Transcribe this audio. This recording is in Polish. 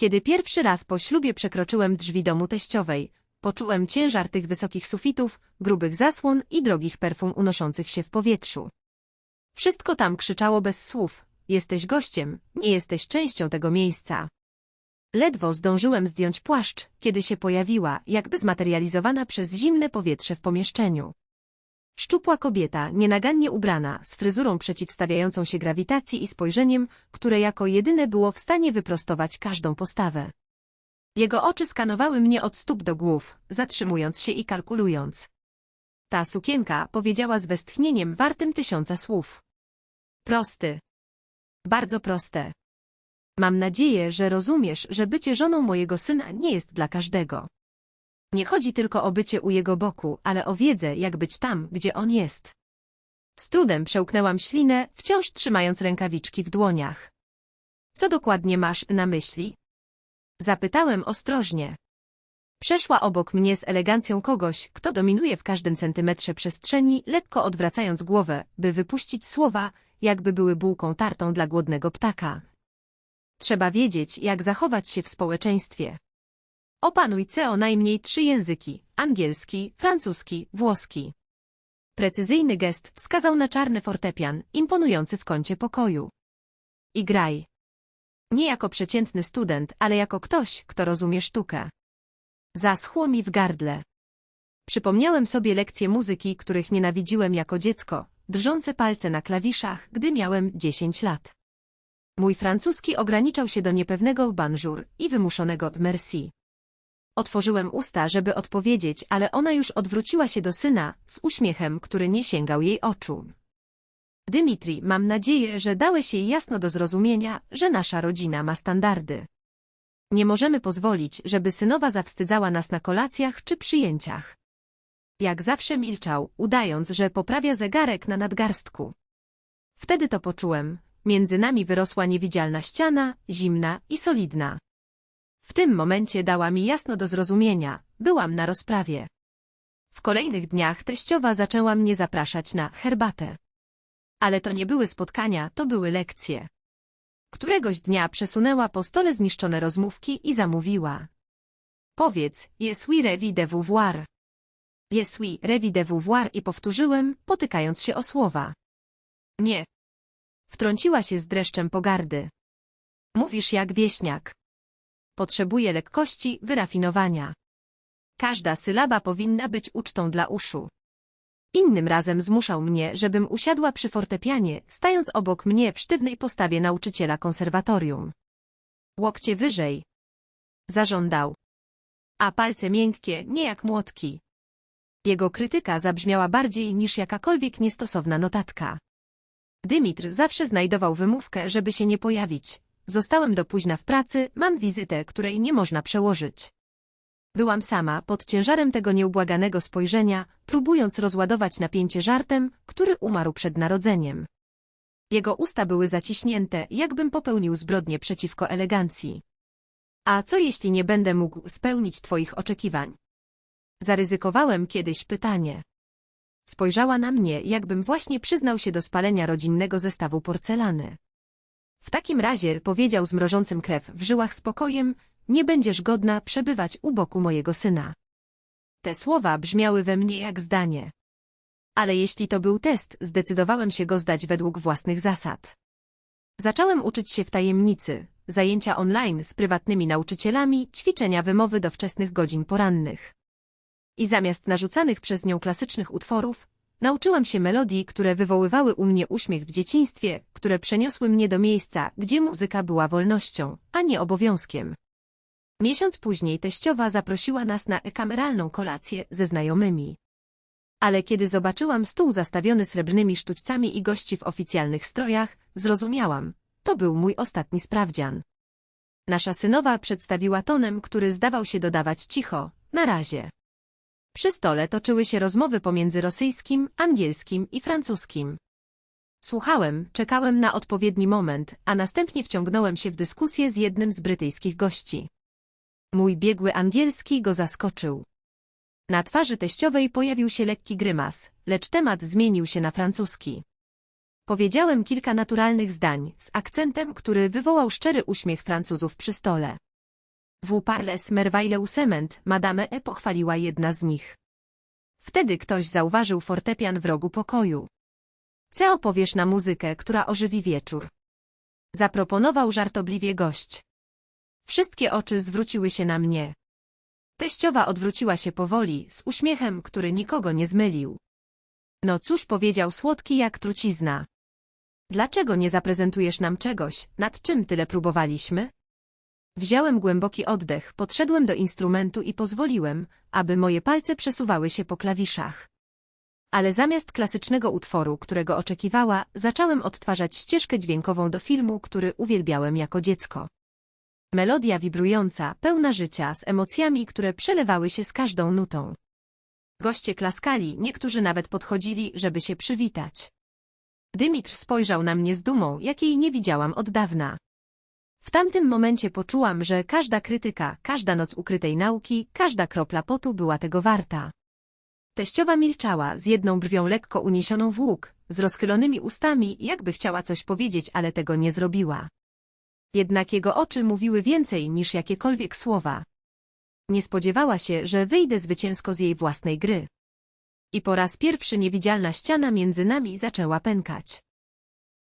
Kiedy pierwszy raz po ślubie przekroczyłem drzwi domu teściowej, poczułem ciężar tych wysokich sufitów, grubych zasłon i drogich perfum unoszących się w powietrzu. Wszystko tam krzyczało bez słów. Jesteś gościem, nie jesteś częścią tego miejsca. Ledwo zdążyłem zdjąć płaszcz, kiedy się pojawiła, jakby zmaterializowana przez zimne powietrze w pomieszczeniu. Szczupła kobieta, nienagannie ubrana, z fryzurą przeciwstawiającą się grawitacji i spojrzeniem, które jako jedyne było w stanie wyprostować każdą postawę. Jego oczy skanowały mnie od stóp do głów, zatrzymując się i kalkulując. Ta sukienka powiedziała z westchnieniem wartym tysiąca słów. Prosty. Bardzo proste. Mam nadzieję, że rozumiesz, że bycie żoną mojego syna nie jest dla każdego. Nie chodzi tylko o bycie u jego boku, ale o wiedzę, jak być tam, gdzie on jest. Z trudem przełknęłam ślinę, wciąż trzymając rękawiczki w dłoniach. Co dokładnie masz na myśli? Zapytałem ostrożnie. Przeszła obok mnie z elegancją kogoś, kto dominuje w każdym centymetrze przestrzeni, lekko odwracając głowę, by wypuścić słowa, jakby były bułką tartą dla głodnego ptaka. Trzeba wiedzieć, jak zachować się w społeczeństwie. Opanuj co najmniej trzy języki, angielski, francuski, włoski. Precyzyjny gest wskazał na czarny fortepian, imponujący w kącie pokoju. I graj. Nie jako przeciętny student, ale jako ktoś, kto rozumie sztukę. Zaschło mi w gardle. Przypomniałem sobie lekcje muzyki, których nienawidziłem jako dziecko, drżące palce na klawiszach, gdy miałem 10 lat. Mój francuski ograniczał się do niepewnego bonjour i wymuszonego merci. Otworzyłem usta, żeby odpowiedzieć, ale ona już odwróciła się do syna, z uśmiechem, który nie sięgał jej oczu. Dymitri, mam nadzieję, że dałeś jej jasno do zrozumienia, że nasza rodzina ma standardy. Nie możemy pozwolić, żeby synowa zawstydzała nas na kolacjach czy przyjęciach. Jak zawsze milczał, udając, że poprawia zegarek na nadgarstku. Wtedy to poczułem. Między nami wyrosła niewidzialna ściana, zimna i solidna. W tym momencie dała mi jasno do zrozumienia, byłam na rozprawie. W kolejnych dniach teściowa zaczęła mnie zapraszać na herbatę. Ale to nie były spotkania, to były lekcje. Któregoś dnia przesunęła po stole zniszczone rozmówki i zamówiła. Powiedz, jest oui revi de vous voir. Jest oui revi de vous voir i powtórzyłem, potykając się o słowa. Nie. Wtrąciła się z dreszczem pogardy. Mówisz jak wieśniak. Potrzebuje lekkości, wyrafinowania. Każda sylaba powinna być ucztą dla uszu. Innym razem zmuszał mnie, żebym usiadła przy fortepianie, stając obok mnie w sztywnej postawie nauczyciela konserwatorium. Łokcie wyżej. Zażądał. A palce miękkie, nie jak młotki. Jego krytyka zabrzmiała bardziej niż jakakolwiek niestosowna notatka. Dymitr zawsze znajdował wymówkę, żeby się nie pojawić. Zostałem do późna w pracy, mam wizytę, której nie można przełożyć. Byłam sama, pod ciężarem tego nieubłaganego spojrzenia, próbując rozładować napięcie żartem, który umarł przed narodzeniem. Jego usta były zaciśnięte, jakbym popełnił zbrodnię przeciwko elegancji. A co jeśli nie będę mógł spełnić twoich oczekiwań? Zaryzykowałem kiedyś pytanie. Spojrzała na mnie, jakbym właśnie przyznał się do spalenia rodzinnego zestawu porcelany. W takim razie, powiedział z mrożącym krew w żyłach spokojem, nie będziesz godna przebywać u boku mojego syna. Te słowa brzmiały we mnie jak zdanie. Ale jeśli to był test, zdecydowałem się go zdać według własnych zasad. Zacząłem uczyć się w tajemnicy, zajęcia online z prywatnymi nauczycielami, ćwiczenia wymowy do wczesnych godzin porannych. I zamiast narzucanych przez nią klasycznych utworów, nauczyłam się melodii, które wywoływały u mnie uśmiech w dzieciństwie, które przeniosły mnie do miejsca, gdzie muzyka była wolnością, a nie obowiązkiem. Miesiąc później teściowa zaprosiła nas na kameralną kolację ze znajomymi. Ale kiedy zobaczyłam stół zastawiony srebrnymi sztućcami i gości w oficjalnych strojach, zrozumiałam, to był mój ostatni sprawdzian. Nasza synowa przedstawiła tonem, który zdawał się dodawać cicho, na razie. Przy stole toczyły się rozmowy pomiędzy rosyjskim, angielskim i francuskim. Słuchałem, czekałem na odpowiedni moment, a następnie wciągnąłem się w dyskusję z jednym z brytyjskich gości. Mój biegły angielski go zaskoczył. Na twarzy teściowej pojawił się lekki grymas, lecz temat zmienił się na francuski. Powiedziałem kilka naturalnych zdań, z akcentem, który wywołał szczery uśmiech Francuzów przy stole. W parles merveille cement, madame E pochwaliła jedna z nich. Wtedy ktoś zauważył fortepian w rogu pokoju. Co opowiesz na muzykę, która ożywi wieczór? Zaproponował żartobliwie gość. Wszystkie oczy zwróciły się na mnie. Teściowa odwróciła się powoli, z uśmiechem, który nikogo nie zmylił. No cóż powiedział słodki jak trucizna. Dlaczego nie zaprezentujesz nam czegoś, nad czym tyle próbowaliśmy? Wziąłem głęboki oddech, podszedłem do instrumentu i pozwoliłem, aby moje palce przesuwały się po klawiszach. Ale zamiast klasycznego utworu, którego oczekiwała, zacząłem odtwarzać ścieżkę dźwiękową do filmu, który uwielbiałem jako dziecko. Melodia wibrująca, pełna życia, z emocjami, które przelewały się z każdą nutą. Goście klaskali, niektórzy nawet podchodzili, żeby się przywitać. Dymitr spojrzał na mnie z dumą, jakiej nie widziałam od dawna. W tamtym momencie poczułam, że każda krytyka, każda noc ukrytej nauki, każda kropla potu była tego warta. Teściowa milczała, z jedną brwią lekko uniesioną w łuk, z rozchylonymi ustami, jakby chciała coś powiedzieć, ale tego nie zrobiła. Jednak jego oczy mówiły więcej niż jakiekolwiek słowa. Nie spodziewała się, że wyjdę zwycięsko z jej własnej gry. I po raz pierwszy niewidzialna ściana między nami zaczęła pękać.